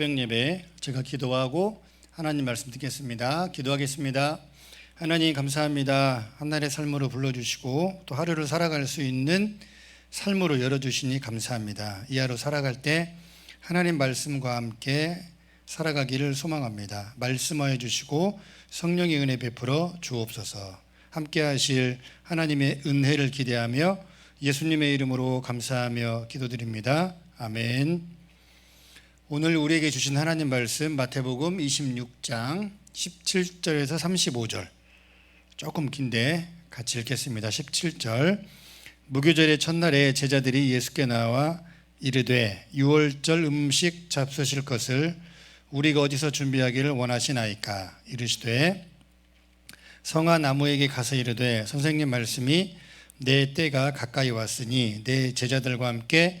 15일 목요일 새벽 예배 제가 기도하고 하나님 말씀 듣겠습니다. 기도하겠습니다. 하나님 감사합니다. 한날의 삶으로 불러주시고 또 하루를 살아갈 수 있는 삶으로 열어주시니 감사합니다. 이 하루 살아갈 때 하나님 말씀과 함께 살아가기를 소망합니다. 말씀하여 주시고 성령의 은혜 베풀어 주옵소서. 함께 하실 하나님의 은혜를 기대하며 예수님의 이름으로 감사하며 기도드립니다. 아멘. 오늘 우리에게 주신 하나님 말씀 마태복음 26장 17절에서 35절. 조금 긴데 같이 읽겠습니다. 17절. 무교절의 첫날에 제자들이 예수께 나와 이르되 유월절 음식 잡수실 것을 우리가 어디서 준비하기를 원하시나이까 이르시되 성아 나무에게 가서 이르되 선생님 말씀이 내 때가 가까이 왔으니 내 제자들과 함께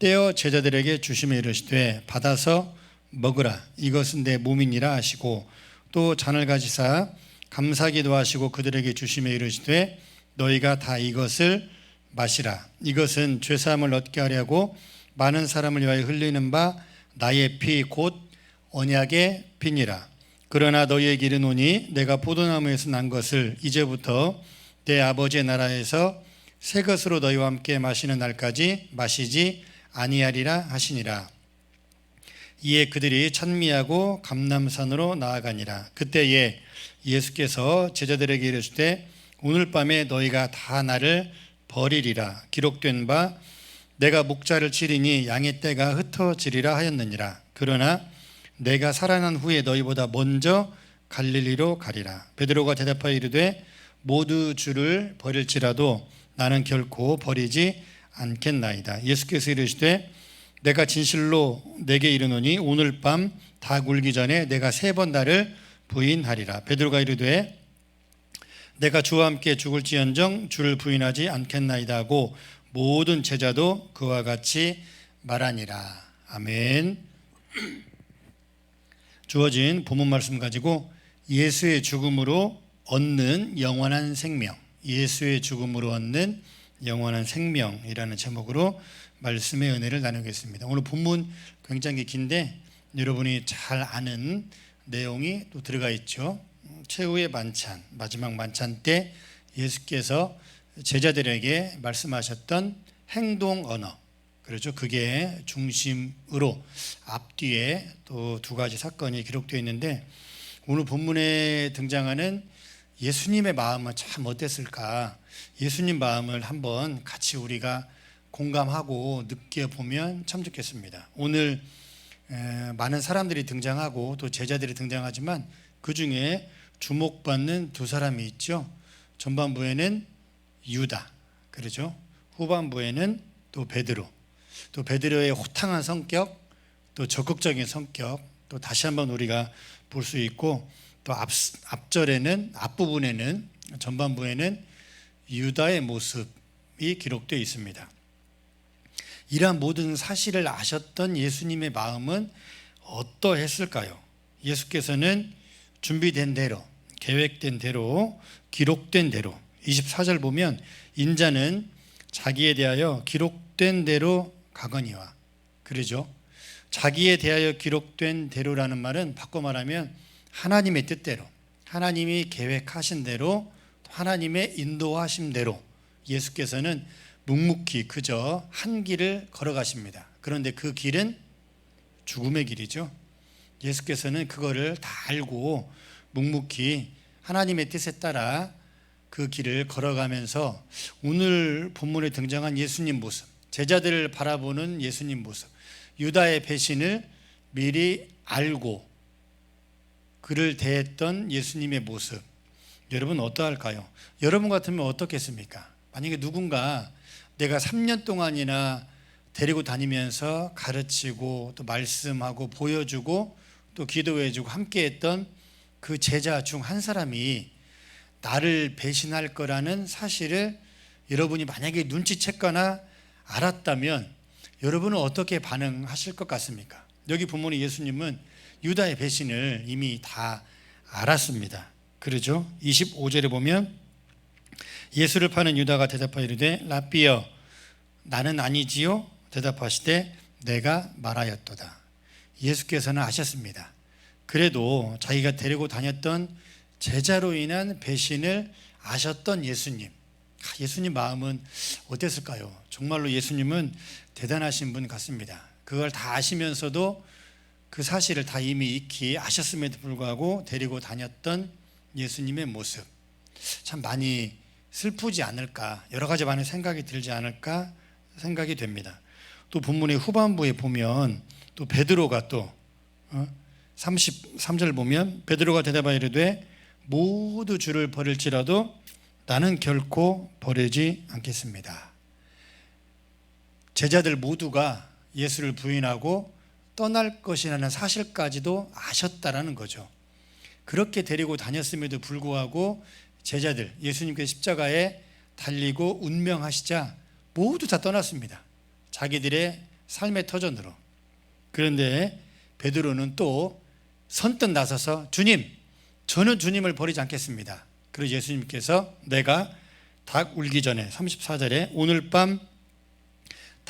떼어 제자들에게 주심에 이르시되 받아서 먹으라. 이것은 내 몸이니라 하시고 또 잔을 가지사 감사기도 하시고 그들에게 주심에 이르시되 너희가 다 이것을 마시라. 이것은 죄 사함을 얻게 하려고 많은 사람을 위하여 흘리는 바 나의 피 곧 언약의 피니라. 그러나 너희에게 이르노니 내가 포도나무에서 난 것을 이제부터 내 아버지의 나라에서 새 것으로 너희와 함께 마시는 날까지 마시지 아니하리라 하시니라. 이에 그들이 찬미하고 감남산으로 나아가니라. 그때에 예수께서 제자들에게 이르시되 오늘 밤에 너희가 다 나를 버리리라. 기록된 바 내가 목자를 치리니 양의 떼가 흩어지리라 하였느니라. 그러나 내가 살아난 후에 너희보다 먼저 갈릴리로 가리라. 베드로가 대답하여 이르되 모두 주를 버릴지라도 나는 결코 버리지 않겠나이다. 예수께서 이르시되 내가 진실로 내게 이르노니 오늘 밤 다 굴기 전에 내가 세 번 나를 부인하리라. 베드로가 이르되 내가 주와 함께 죽을지언정 주를 부인하지 않겠나이다 하고 모든 제자도 그와 같이 말하니라. 아멘. 주어진 본문 말씀 가지고 예수의 죽음으로 얻는 영원한 생명 예수의 죽음으로 얻는 영원한 생명이라는 제목으로 말씀의 은혜를 나누겠습니다 오늘 본문 굉장히 긴데 여러분이 잘 아는 내용이 또 들어가 있죠 최후의 만찬 마지막 만찬 때 예수께서 제자들에게 말씀하셨던 행동 언어 그렇죠. 그게 중심으로 앞뒤에 또 두 가지 사건이 기록되어 있는데 오늘 본문에 등장하는 예수님의 마음은 참 어땠을까? 예수님 마음을 한번 같이 우리가 공감하고 느껴보면 참 좋겠습니다. 오늘 많은 사람들이 등장하고 또 제자들이 등장하지만 그 중에 주목받는 두 사람이 있죠. 전반부에는 유다, 그러죠. 후반부에는 또 베드로, 또 베드로의 호탕한 성격, 또 적극적인 성격, 또 다시 한번 우리가 볼 수 있고 또 앞, 앞절에는 앞부분에는 전반부에는 유다의 모습이 기록되어 있습니다. 이러한 모든 사실을 아셨던 예수님의 마음은 어떠했을까요? 예수께서는 준비된 대로, 계획된 대로, 기록된 대로 24절 보면 인자는 자기에 대하여 기록된 대로 가거니와 그러죠. 자기에 대하여 기록된 대로라는 말은 바꿔 말하면 하나님의 뜻대로 하나님이 계획하신 대로 하나님의 인도하심 대로 예수께서는 묵묵히 그저 한 길을 걸어가십니다. 그런데 그 길은 죽음의 길이죠. 예수께서는 그거를 다 알고 묵묵히 하나님의 뜻에 따라 그 길을 걸어가면서 오늘 본문에 등장한 예수님 모습, 제자들을 바라보는 예수님 모습, 유다의 배신을 미리 알고 그를 대했던 예수님의 모습. 여러분 어떠할까요? 여러분 같으면 어떻겠습니까? 만약에 누군가 내가 3년 동안이나 데리고 다니면서 가르치고 또 말씀하고 보여주고 또 기도해주고 함께했던 그 제자 중 한 사람이 나를 배신할 거라는 사실을 여러분이 만약에 눈치챘거나 알았다면 여러분은 어떻게 반응하실 것 같습니까? 여기 본문의 예수님은 유다의 배신을 이미 다 알았습니다. 그러죠? 25절에 보면 예수를 파는 유다가 대답하여 이르되 라비여 나는 아니지요 대답하시되 내가 말하였도다. 예수께서는 아셨습니다. 그래도 자기가 데리고 다녔던 제자로 인한 배신을 아셨던 예수님. 아, 예수님 마음은 어땠을까요? 정말로 예수님은 대단하신 분 같습니다. 그걸 다 아시면서도 그 사실을 다 이미 익히 아셨음에도 불구하고 데리고 다녔던 예수님의 모습. 참 많이 슬프지 않을까, 여러 가지 많은 생각이 들지 않을까 생각이 됩니다. 또 본문의 후반부에 보면 또 베드로가 또 어? 33절 보면 베드로가 대답하여 이르되 모두 주를 버릴지라도 나는 결코 버리지 않겠습니다. 제자들 모두가 예수를 부인하고 떠날 것이라는 사실까지도 아셨다라는 거죠. 그렇게 데리고 다녔음에도 불구하고 제자들 예수님께 십자가에 달리고 운명하시자 모두 다 떠났습니다. 자기들의 삶의 터전으로. 그런데 베드로는 또 선뜻 나서서 주님, 저는 주님을 버리지 않겠습니다. 그리고 예수님께서 내가 닭 울기 전에 34절에 오늘 밤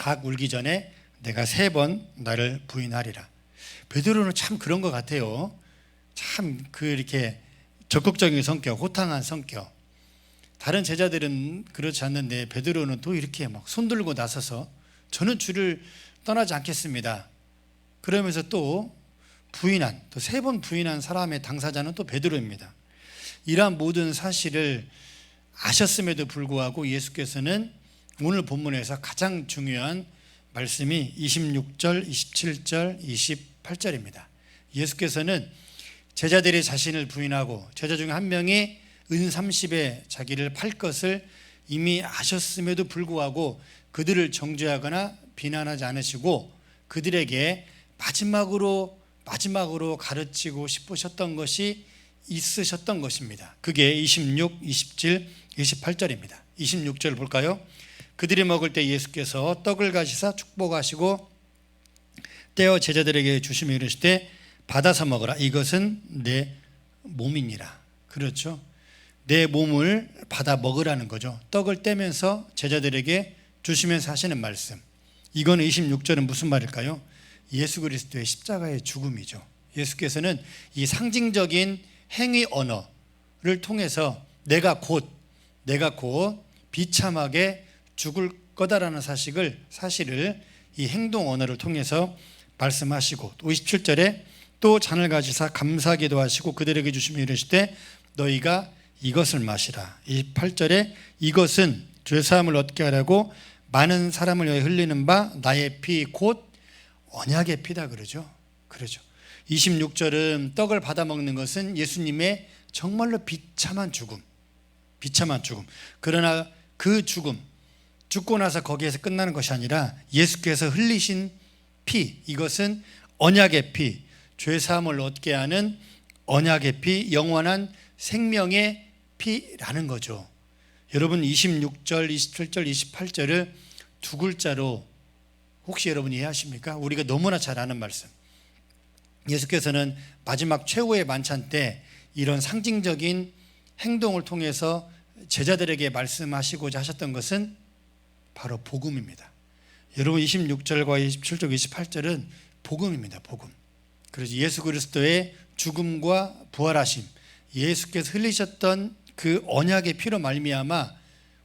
닭 울기 전에 내가 세 번 나를 부인하리라. 베드로는 참 그런 것 같아요. 참 그 이렇게 적극적인 성격, 호탕한 성격. 다른 제자들은 그렇지 않는데 베드로는 또 이렇게 막 손들고 나서서 저는 주를 떠나지 않겠습니다. 그러면서 또 부인한 또 세 번 부인한 사람의 당사자는 또 베드로입니다. 이러한 모든 사실을 아셨음에도 불구하고 예수께서는 오늘 본문에서 가장 중요한 말씀이 26절, 27절, 28절입니다. 예수께서는 제자들이 자신을 부인하고 제자 중에 한 명이 은 30에 자기를 팔 것을 이미 아셨음에도 불구하고 그들을 정죄하거나 비난하지 않으시고 그들에게 마지막으로 마지막으로 가르치고 싶으셨던 것이 있으셨던 것입니다. 그게 26, 27, 28절입니다. 26절 볼까요? 그들이 먹을 때 예수께서 떡을 가시사 축복하시고 떼어 제자들에게 주시며 이르시되 받아서 먹어라 이것은 내 몸이니라. 그렇죠? 내 몸을 받아 먹으라는 거죠. 떡을 떼면서 제자들에게 주시면서 하시는 말씀. 이건 26절은 무슨 말일까요? 예수 그리스도의 십자가의 죽음이죠. 예수께서는 이 상징적인 행위 언어를 통해서 내가 곧 내가 곧 비참하게 죽을 거다라는 사실을 사실을 이 행동 언어를 통해서 말씀하시고 또 27절에 또 잔을 가지사 감사기도 하시고 그들에게 주시며 이르시되 너희가 이것을 마시라. 28절에 이것은 죄 사함을 얻게 하라고 많은 사람을 위해 흘리는 바 나의 피 곧 언약의 피다 그러죠. 그러죠. 26절은 떡을 받아 먹는 것은 예수님의 정말로 비참한 죽음. 비참한 죽음. 그러나 그 죽음 죽고 나서 거기에서 끝나는 것이 아니라 예수께서 흘리신 피 이것은 언약의 피, 죄 사함을 얻게 하는 언약의 피, 영원한 생명의 피라는 거죠. 여러분 26절, 27절, 28절을 두 글자로 혹시 여러분이 이해하십니까? 우리가 너무나 잘 아는 말씀. 예수께서는 마지막 최후의 만찬 때 이런 상징적인 행동을 통해서 제자들에게 말씀하시고자 하셨던 것은 바로 복음입니다. 여러분 26절과 27절, 28절은 복음입니다. 복음. 그래서 예수 그리스도의 죽음과 부활하심, 예수께서 흘리셨던 그 언약의 피로 말미암아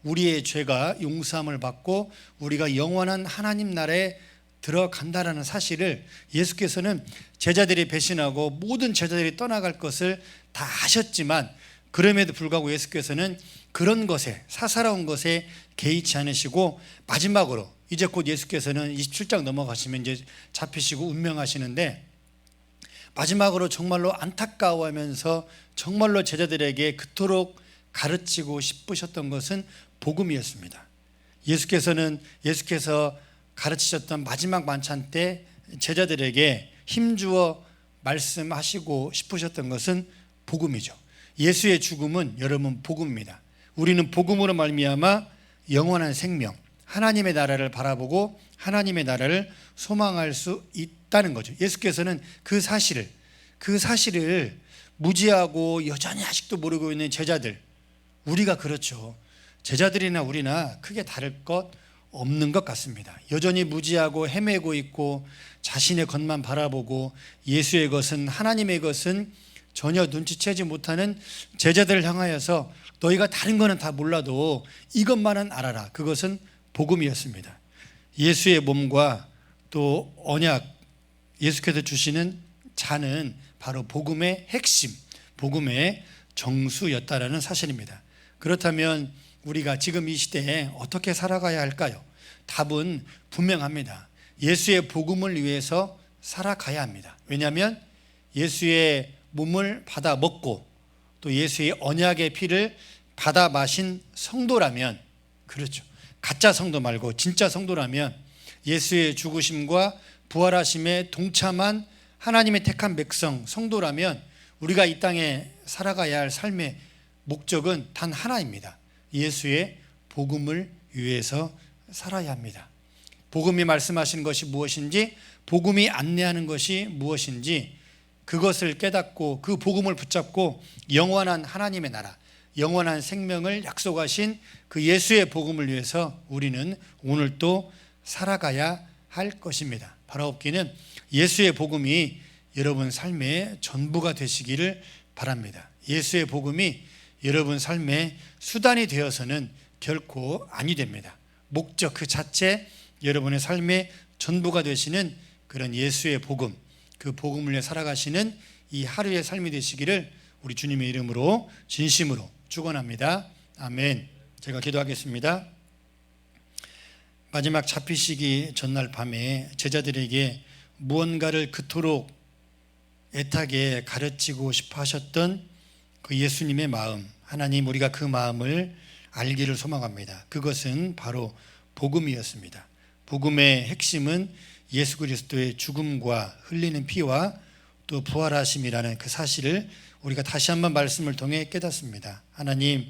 우리의 죄가 용서함을 받고 우리가 영원한 하나님 나라에 들어간다라는 사실을 예수께서는 제자들이 배신하고 모든 제자들이 떠나갈 것을 다 아셨지만 그럼에도 불구하고 예수께서는 그런 것에 사사로운 것에 개의치 않으시고 마지막으로 이제 곧 예수께서는 27장 넘어가시면 이제 잡히시고 운명하시는데 마지막으로 정말로 안타까워하면서 정말로 제자들에게 그토록 가르치고 싶으셨던 것은 복음이었습니다. 예수께서는 예수께서 가르치셨던 마지막 만찬 때 제자들에게 힘주어 말씀하시고 싶으셨던 것은 복음이죠. 예수의 죽음은 여러분 복음입니다. 우리는 복음으로 말미암아 영원한 생명, 하나님의 나라를 바라보고 하나님의 나라를 소망할 수 있다는 거죠. 예수께서는 그 사실을 그 사실을 무지하고 여전히 아직도 모르고 있는 제자들 우리가 그렇죠. 제자들이나 우리나 크게 다를 것 없는 것 같습니다. 여전히 무지하고 헤매고 있고 자신의 것만 바라보고 예수의 것은 하나님의 것은 전혀 눈치채지 못하는 제자들을 향하여서 너희가 다른 거는 다 몰라도 이것만은 알아라. 그것은 복음이었습니다. 예수의 몸과 또 언약 예수께서 주시는 자는 바로 복음의 핵심, 복음의 정수였다라는 사실입니다. 그렇다면 우리가 지금 이 시대에 어떻게 살아가야 할까요? 답은 분명합니다. 예수의 복음을 위해서 살아가야 합니다. 왜냐하면 예수의 몸을 받아 먹고 또 예수의 언약의 피를 받아 마신 성도라면 그렇죠. 가짜 성도 말고 진짜 성도라면 예수의 죽으심과 부활하심에 동참한 하나님의 택한 백성 성도라면 우리가 이 땅에 살아가야 할 삶의 목적은 단 하나입니다. 예수의 복음을 위해서 살아야 합니다. 복음이 말씀하신 것이 무엇인지, 복음이 안내하는 것이 무엇인지, 그것을 깨닫고 그 복음을 붙잡고 영원한 하나님의 나라, 영원한 생명을 약속하신 그 예수의 복음을 위해서 우리는 오늘 또 살아가야 할 것입니다. 바라옵기는 예수의 복음이 여러분 삶의 전부가 되시기를 바랍니다. 예수의 복음이 여러분 삶의 수단이 되어서는 결코 아니 됩니다. 목적 그 자체 여러분의 삶의 전부가 되시는 그런 예수의 복음, 그 복음을 위해 살아가시는 이 하루의 삶이 되시기를 우리 주님의 이름으로 진심으로 축원합니다. 아멘. 제가 기도하겠습니다. 마지막 잡히시기 전날 밤에 제자들에게 무언가를 그토록 애타게 가르치고 싶어 하셨던 그 예수님의 마음, 하나님 우리가 그 마음을 알기를 소망합니다. 그것은 바로 복음이었습니다. 복음의 핵심은 예수 그리스도의 죽음과 흘리는 피와 또 부활하심이라는 그 사실을 우리가 다시 한번 말씀을 통해 깨닫습니다. 하나님,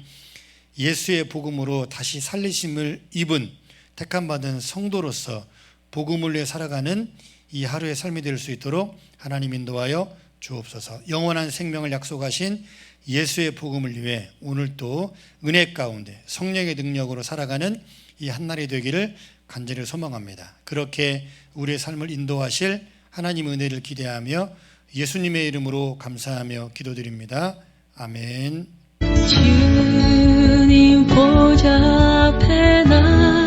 예수의 복음으로 다시 살리심을 입은 택함 받은 성도로서 복음을 위해 살아가는 이 하루의 삶이 될 수 있도록 하나님 인도하여 주옵소서. 영원한 생명을 약속하신 예수의 복음을 위해 오늘도 은혜 가운데 성령의 능력으로 살아가는 이 한날이 되기를 간절히 소망합니다. 그렇게 우리의 삶을 인도하실 하나님 은혜를 기대하며 예수님의 이름으로 감사하며 기도드립니다. 아멘. 주님 보좌 앞에 나